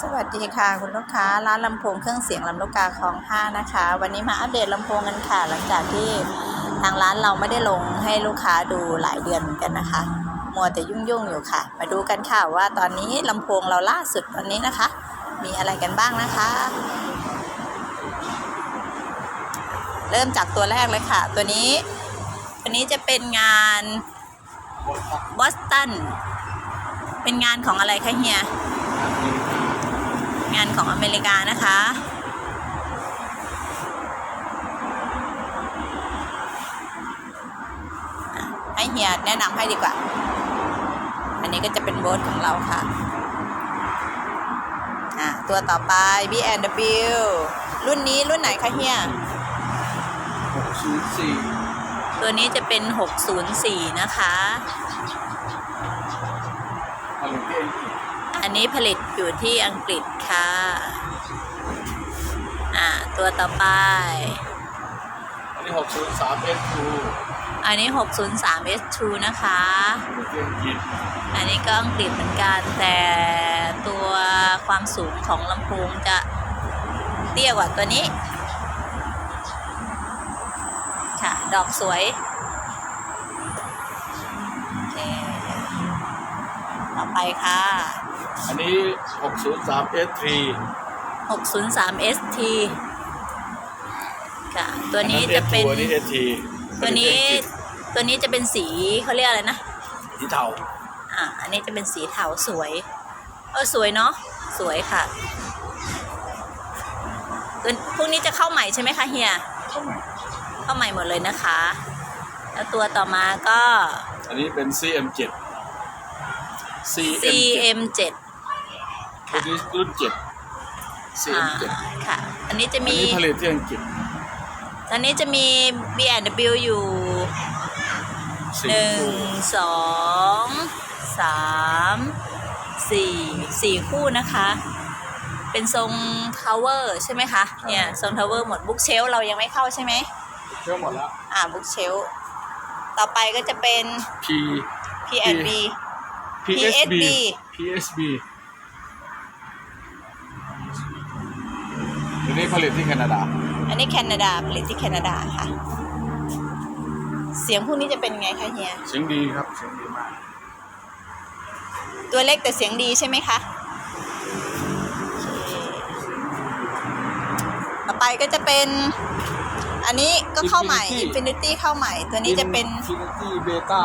สวัสดีค่ะคุณลูกค้าร้านลำโพงเครื่องเสียงลำลูกกาคลองห้านะคะ วันนี้มาอัปเดตลำโพงกันค่ะ หลังจากที่ทางร้านเราไม่ได้ลงให้ลูกค้าดูหลายเดือนเหมือนกันนะคะ มัวแต่ยุ่งๆอยู่ค่ะ มาดูกันค่ะว่าตอนนี้ลำโพงเราล่าสุดวันนี้นะคะ มีอะไรกันบ้างนะคะ เริ่มจากตัวแรกเลยค่ะ ตัวนี้ตัวนี้จะเป็นงานบอสตันเป็นงานของอะไรคะเฮีย งานของอเมริกานะคะอะให้เฮียแนะนำให้ดีกว่า อันนี้ก็จะเป็นโบสของเราค่ะอะตัวต่อไป B&W รุ่นนี้รุ่นไหนคะเฮียหกศูนย์สี่ตัวนี้จะเป็น 604 นะคะผลิตที่อังกฤษอันนี้ผลิตอยู่ที่อังกฤษ ค่ะ อ่า ตัวต่อไป อันนี้หกศูนย์สามเอสทูอันนี้ 603 S2 นะคะผลิตที่อังกฤษอันนี้ก็อังกฤษเหมือนกัน แต่ตัวความสูงของลำโพงจะเตี้ยกว่าตัวนี้ ค่ะ ดอกสวย ไปค่ะ อันนี้หกศูนย์สามเอสทรี603 ST ค่ะ ตัวนี้จะเป็นอันนี้เอสทีตัวนี้ตัวนี้จะเป็นสีเขาเรียกอะไรนะสีเทาอ่าอันนี้จะเป็นสีเทาสวยเออสวยเนาะสวยค่ะตัวพวกนี้จะเข้าใหม่ใช่ไหมคะเฮียเข้าใหม่เข้าใหม่หมดเลยนะคะ แล้วตัวต่อมาก็ อันนี้เป็น CM7 CM7 CM7 ตัวนี้รุ่นเจ็ดอ่า CM7 ค่ะ อันนี้จะอันมีนี้ผลิตที่อังกฤษอันนี้จะมี B&W อยู่สี่หนึ่งคู่สองสามสี่สี่คู่นะคะ เป็นทรงทาวเวอร์ใช่ไหมคะ เนี่ยทรงทาวเวอร์หมดบุ๊กเชลเรายังไม่เข้าใช่ไหมเชื่อหมดแล้ว อ่าบุ๊กเชลต่อไปก็จะเป็น P P&B PSB PSB PSB ตัวนี้ผลิตที่แคนาดา อันนี้แคนาดาผลิตที่แคนาดาค่ะ เสียงพวกนี้จะเป็นไงคะเฮีย เสียงดีครับ เสียงดีมาก ตัวเล็กแต่เสียงดีใช่ไหมคะโอเคต่อไปก็จะเป็น อันนี้ก็เข้าใหม่ Infinity Infinity เข้าใหม่ ตัวนี้จะเป็น Infinity Beta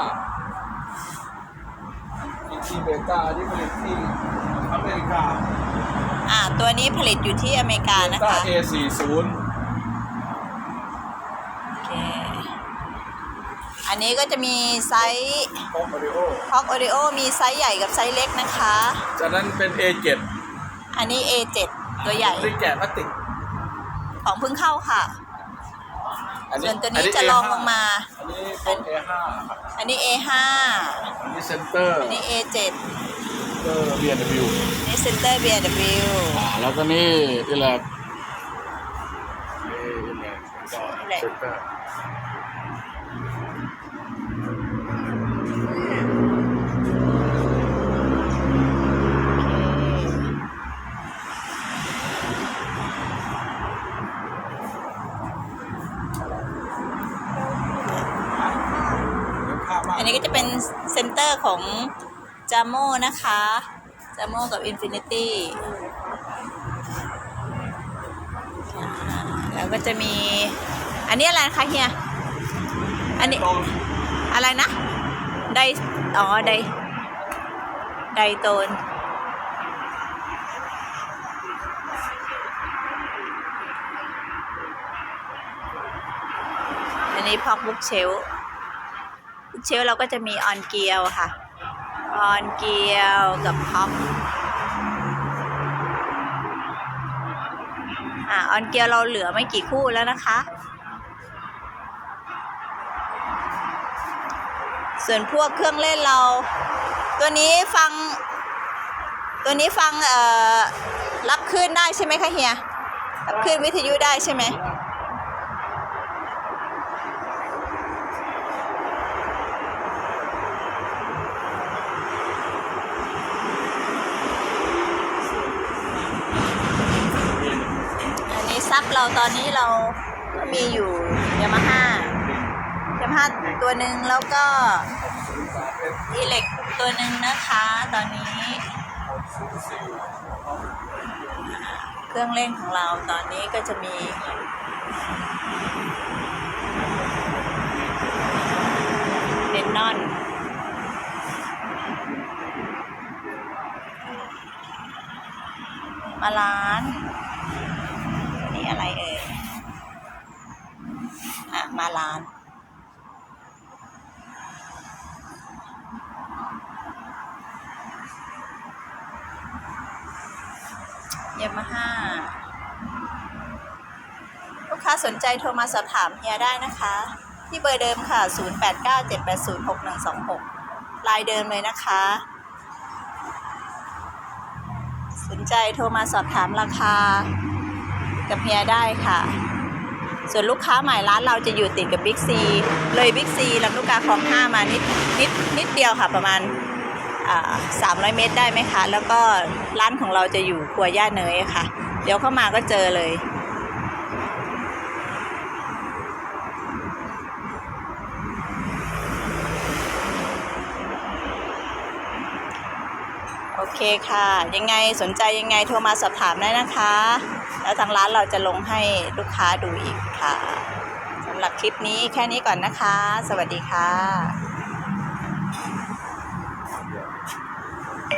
Infinity Beta ที่ผลิตที่อเมริกาอ่า ตัวนี้ผลิตอยู่ที่อเมริกานะ Beta คะ A40 โอเค อันนี้ก็จะมีไซส์พร้อมออดิโอพ็อกโอริโอมีไซส์ใหญ่กับไซส์เล็กนะคะ จากนั้นเป็น A7 อันนี้ A7 ตัวใหญ่ ที่แกะพลาสติกของเพิ่งเข้าค่ะ อัส่วนตัวนี้จะลองลงมา อันนี้เป็น A5 ครับอันนี้ A5 อันนี้เซนเตอร์อันนี้ A7 เตอร์ B&W อันนี้เซนเตอร์ B&W อ่าแล้วก็นี่นี่แหละนี่แหละก็เซนเตอร์ นี้ก็จะเป็นเซ็นเตอร์ของจามโมนะคะจามโมกับ Infinity อ่าแล้วก็จะมี อันนี้อะไรคะเฮีย อันนี้อะไรนะ ได อ๋อ ได ไดโตนอันนี้พอกบุ๊กเชล เชลเราก็จะมีออนเกียวค่ะ ออนเกียวกับพ็อกอ่าออนเกียวเราเหลือไม่กี่คู่แล้วนะคะ ส่วนพวกเครื่องเล่นเรา ตัวนี้ฟัง ตัวนี้ฟังเอ่อรับคลื่นได้ใช่ไหมคะเฮียรับคลื่นวิทยุได้ใช่ไหม ลักเราตอนนี้เราก็มีอยู่ยามาฮ่ายามาฮ่าตัวหนึ่งแล้วก็อีเล็กตัวหนึ่งนะคะตอนนี้ เครื่องเล่นของเราตอนนี้ก็จะมีเดนนอนมาร้าน อะไรเอ่ยอะมาร้าน ยามาฮ่า ลูกค้าสนใจโทรมาสอบถามเฮียได้นะคะ ที่เบอร์เดิมค่ะ 0897806126 ลายเดิมเลยนะคะสนใจโทรมาสอบถามราคา กับเฮียได้ค่ะ ส่วนลูกค้าใหม่ร้านเราจะอยู่ติดกับบิ๊กซีเลยบิ๊กซีลำลูกกาคลองห้ามานิดนิดนิดเดียวค่ะประมาณสามร้อยเมตรได้ไหมคะ แล้วก็ร้านของเราจะอยู่ครัวย่าเนยค่ะ เดี๋ยวเข้ามาก็เจอเลย เคค่ะ ยังไงสนใจยังไงโทรมาสอบถามได้นะคะ แล้วทางร้านเราจะลงให้ลูกค้าดูอีกค่ะสำหรับคลิปนี้แค่นี้ก่อนนะคะ สวัสดีค่ะ